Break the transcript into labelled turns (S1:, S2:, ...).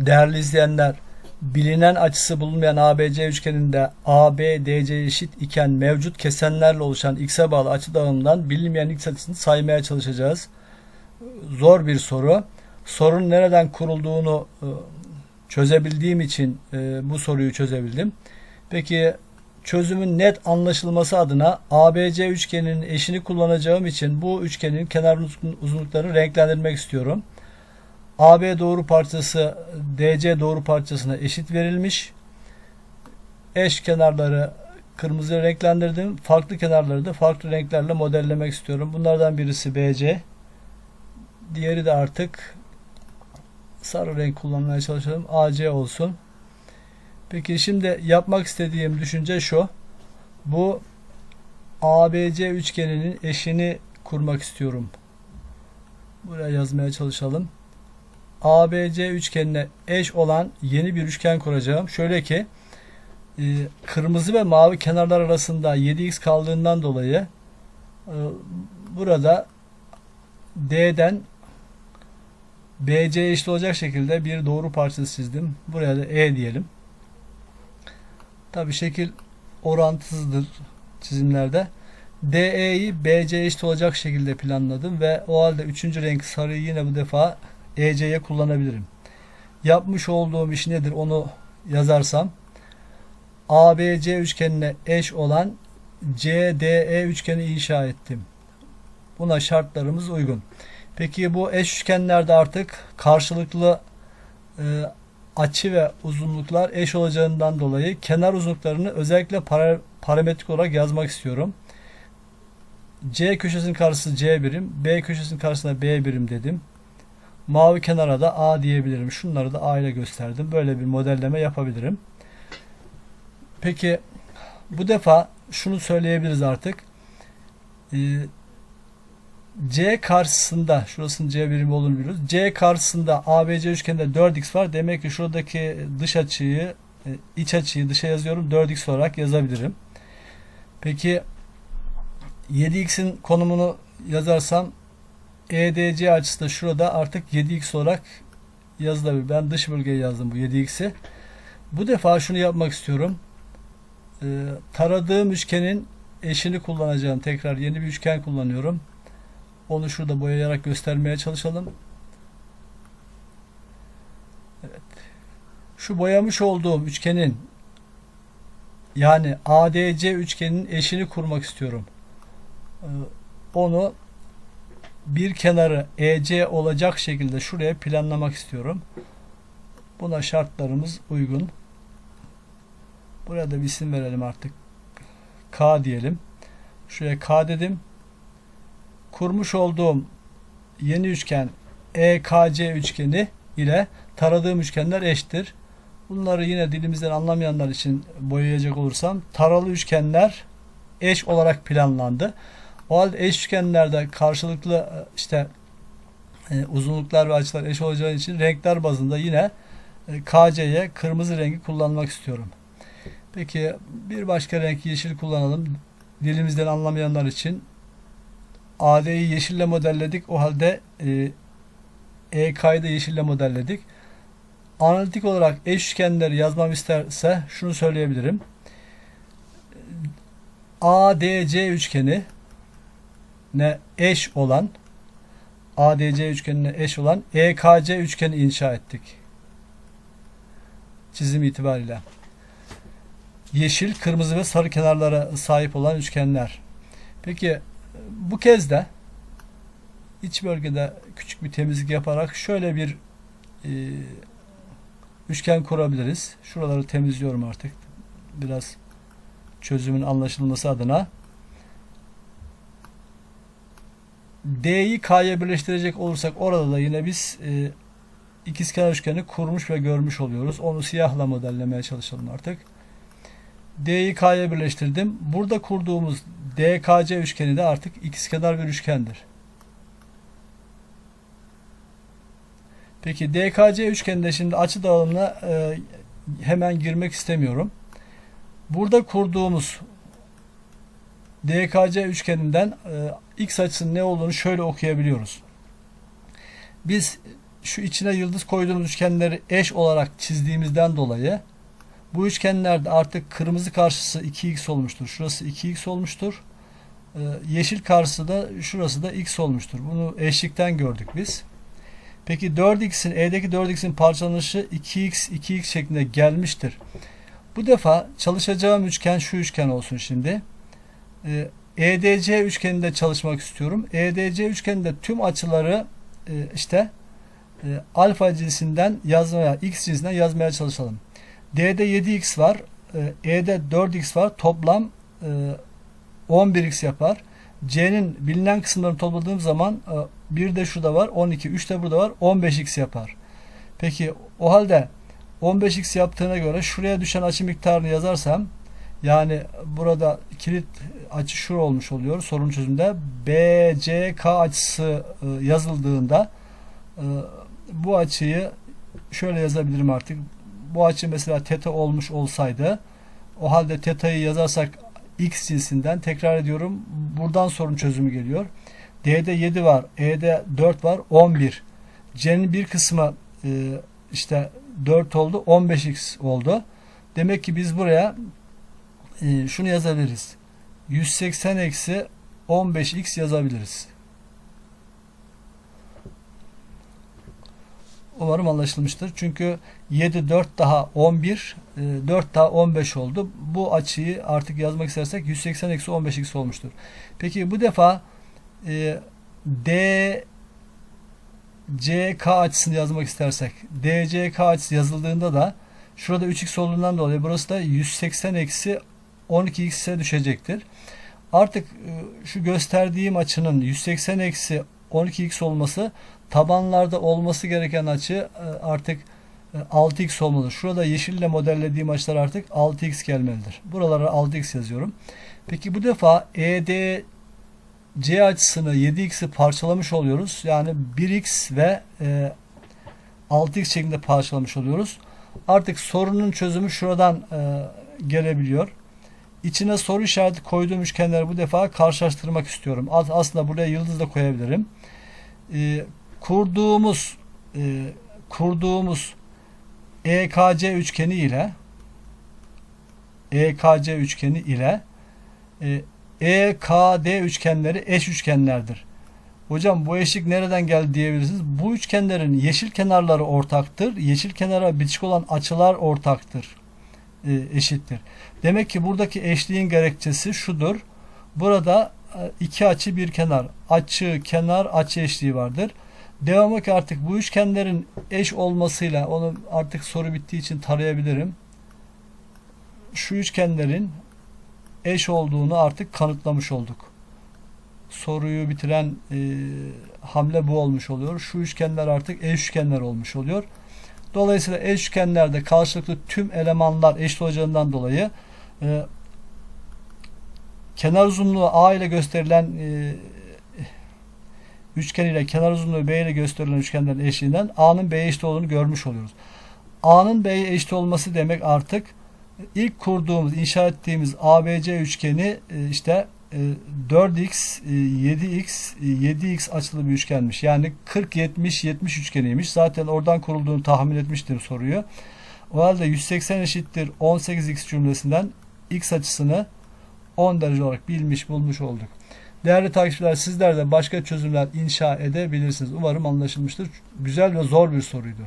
S1: Değerli izleyenler, bilinen açısı bulunmayan ABC üçgeninde AB, DC eşit iken mevcut kesenlerle oluşan x'e bağlı açı dağılımından bilinmeyen x açısını saymaya çalışacağız. Zor bir soru. Sorunun nereden kurulduğunu e, çözebildiğim için e, bu soruyu çözebildim. Peki çözümün net anlaşılması adına ABC üçgeninin eşini kullanacağım için bu üçgenin kenar uzun- uzunluklarını renklendirmek istiyorum. AB doğru parçası DC doğru parçasına eşit verilmiş. Eş kenarları kırmızı renklendirdim. Farklı kenarları da farklı renklerle modellemek istiyorum. Bunlardan birisi BC. Diğeri de artık sarı renk kullanmaya çalışalım. AC olsun. Peki şimdi yapmak istediğim düşünce şu. Bu ABC üçgeninin eşini kurmak istiyorum. Buraya yazmaya çalışalım. ABC üçgenine eş olan yeni bir üçgen kuracağım. Şöyle ki e, kırmızı ve mavi kenarlar arasında 7x kaldığından dolayı e, burada D'den BC eşit olacak şekilde bir doğru parçası çizdim. Buraya da E diyelim. Tabi şekil orantısızdır çizimlerde. DE'yi BC eşit olacak şekilde planladım ve o halde üçüncü renk sarıyı yine bu defa EC'ye kullanabilirim. Yapmış olduğum iş nedir onu yazarsam ABC üçgenine eş olan CDE üçgeni inşa ettim. Buna şartlarımız uygun. Peki bu eş üçgenlerde artık karşılıklı e, açı ve uzunluklar eş olacağından dolayı kenar uzunluklarını özellikle para- parametrik olarak yazmak istiyorum. C köşesinin karşısı C birim, B köşesinin karşısına B birim dedim. Mavi kenara da A diyebilirim. Şunları da A ile gösterdim. Böyle bir modelleme yapabilirim. Peki bu defa şunu söyleyebiliriz artık. Ee, C karşısında, şurasının C birimi olduğunu biliyoruz. C karşısında ABC üçgeninde 4x var. Demek ki şuradaki dış açıyı, e, iç açıyı dışa yazıyorum. 4x olarak yazabilirim. Peki 7x'in konumunu yazarsam EDC açısı da şurada artık 7x olarak yazılabilir. Ben dış bölgeye yazdım bu 7x'i. Bu defa şunu yapmak istiyorum. Ee, taradığım üçgenin eşini kullanacağım. Tekrar yeni bir üçgen kullanıyorum. Onu şurada boyayarak göstermeye çalışalım. Evet. Şu boyamış olduğum üçgenin yani ADC üçgenin eşini kurmak istiyorum. Ee, Onu bir kenarı EC olacak şekilde şuraya planlamak istiyorum. Buna şartlarımız uygun. Buraya da bir isim verelim artık. K diyelim. Şuraya K dedim. Kurmuş olduğum yeni üçgen EKC üçgeni ile taradığım üçgenler eşittir. Bunları yine dilimizden anlamayanlar için boyayacak olursam taralı üçgenler eş olarak planlandı. O halde eş üçgenlerde karşılıklı e, işte e, uzunluklar ve açılar eş olacağı için renkler bazında yine e, KC'ye kırmızı rengi kullanmak istiyorum. Peki bir başka renk yeşil kullanalım. Dilimizden anlamayanlar için AD'yi yeşille modelledik. O halde e, EK'yı da yeşille modelledik. Analitik olarak eş üçgenleri yazmam isterse şunu söyleyebilirim. ADC üçgeni ne eş olan ADC üçgenine eş olan EKC üçgeni inşa ettik. Çizim itibariyle. Yeşil, kırmızı ve sarı kenarlara sahip olan üçgenler. Peki bu kez de iç bölgede küçük bir temizlik yaparak şöyle bir e, üçgen kurabiliriz. Şuraları temizliyorum artık. Biraz çözümün anlaşılması adına. D'yi K'ya birleştirecek olursak orada da yine biz e, ikizkenar üçgeni kurmuş ve görmüş oluyoruz. Onu siyahla modellemeye çalışalım artık. D'yi K'ya birleştirdim. Burada kurduğumuz DKC üçgeni de artık ikizkenar bir üçgendir. Peki DKC üçgeninde şimdi açı dağılımına e, hemen girmek istemiyorum. Burada kurduğumuz DKC üçgeninden e, x açısının ne olduğunu şöyle okuyabiliyoruz. Biz şu içine yıldız koyduğumuz üçgenleri eş olarak çizdiğimizden dolayı bu üçgenlerde artık kırmızı karşısı 2x olmuştur. Şurası 2x olmuştur. Ee, yeşil karşısı da şurası da x olmuştur. Bunu eşlikten gördük biz. Peki 4x'in E'deki 4x'in parçalanışı 2x 2x şeklinde gelmiştir. Bu defa çalışacağım üçgen şu üçgen olsun şimdi. Ee, EDC üçgeninde çalışmak istiyorum. EDC üçgeninde tüm açıları e, işte e, alfa cinsinden yazmaya, x cinsinden yazmaya çalışalım. D'de 7x var. e, E'de 4x var. Toplam e, 11x yapar. C'nin bilinen kısımlarını topladığım zaman e, bir de şurada var 12, 3 de burada var 15x yapar. Peki o halde 15x yaptığına göre şuraya düşen açı miktarını yazarsam yani burada kilit açı şu olmuş oluyor sorun çözümünde. BCK açısı e, yazıldığında e, bu açıyı şöyle yazabilirim artık. Bu açı mesela teta olmuş olsaydı o halde teta'yı yazarsak x cinsinden tekrar ediyorum. Buradan sorun çözümü geliyor. D'de 7 var. E'de 4 var. 11. C'nin bir kısmı e, işte 4 oldu. 15x oldu. Demek ki biz buraya e, şunu yazabiliriz. 180 eksi 15x yazabiliriz. Umarım anlaşılmıştır. Çünkü 7 4 daha 11 e, 4 daha 15 oldu. Bu açıyı artık yazmak istersek 180 eksi 15x olmuştur. Peki bu defa e, D CK açısını yazmak istersek DCK açısı yazıldığında da şurada 3x olduğundan dolayı burası da 180 eksi 12x'e düşecektir. Artık e, şu gösterdiğim açının 180 eksi 12x olması tabanlarda olması gereken açı e, artık e, 6x olmalı. Şurada yeşille modellediğim açılar artık 6x gelmelidir. Buralara 6x yazıyorum. Peki bu defa ED C açısını 7x'i parçalamış oluyoruz. Yani 1x ve e, 6x şeklinde parçalamış oluyoruz. Artık sorunun çözümü şuradan e, gelebiliyor. İçine soru işareti koyduğum üçgenleri bu defa karşılaştırmak istiyorum. As- Aslında buraya yıldız da koyabilirim. E, kurduğumuz e, kurduğumuz EKC üçgeni ile EKC üçgeni ile e, EKD üçgenleri eş üçgenlerdir. Hocam bu eşlik nereden geldi diyebilirsiniz. Bu üçgenlerin yeşil kenarları ortaktır. Yeşil kenara bitişik olan açılar ortaktır. E, eşittir. Demek ki buradaki eşliğin gerekçesi şudur. Burada e, iki açı bir kenar. Açı, kenar, açı eşliği vardır. Devamı ki artık bu üçgenlerin eş olmasıyla onu artık soru bittiği için tarayabilirim. Şu üçgenlerin eş olduğunu artık kanıtlamış olduk. Soruyu bitiren e, hamle bu olmuş oluyor. Şu üçgenler artık eş üçgenler olmuş oluyor. Dolayısıyla eş üçgenlerde karşılıklı tüm elemanlar eşit olacağından dolayı e, kenar uzunluğu A ile gösterilen e, üçgen ile kenar uzunluğu B ile gösterilen üçgenlerin eşliğinden A'nın B'ye eşit olduğunu görmüş oluyoruz. A'nın B'ye eşit olması demek artık ilk kurduğumuz, inşa ettiğimiz ABC üçgeni e, işte 4x, e, 7x, e, 7x açılı bir üçgenmiş. Yani 40 70 70 üçgeniymiş. Zaten oradan kurulduğunu tahmin etmiştir soruyu. O halde 180 eşittir 18x cümlesinden x açısını 10 derece olarak bilmiş bulmuş olduk. Değerli takipçiler sizler de başka çözümler inşa edebilirsiniz. Umarım anlaşılmıştır. Güzel ve zor bir soruydu.